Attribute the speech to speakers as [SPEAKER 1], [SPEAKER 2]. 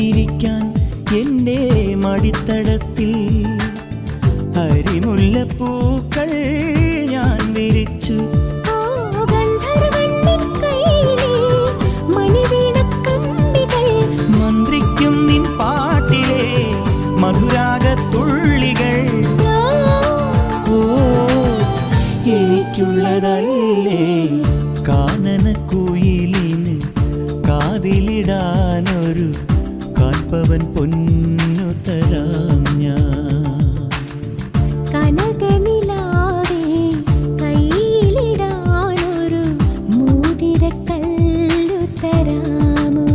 [SPEAKER 1] കാത്തിരിക്കാൻ എന്റെ മടിത്തടത്തിൽ അരിമുല്ലപ്പൂക്കൾ ഞാൻ വിരിച്ചു. മന്ത്രിക്കും കാനന കുയിലിന് കാതിലിടാനൊരു തരുപവൻ പൊന്നു തരാം ഞാൻ
[SPEAKER 2] കനകനിലാവേ കയ്യിലിടാനൊരു മൂതിരക്കല്ലു തരാമോ?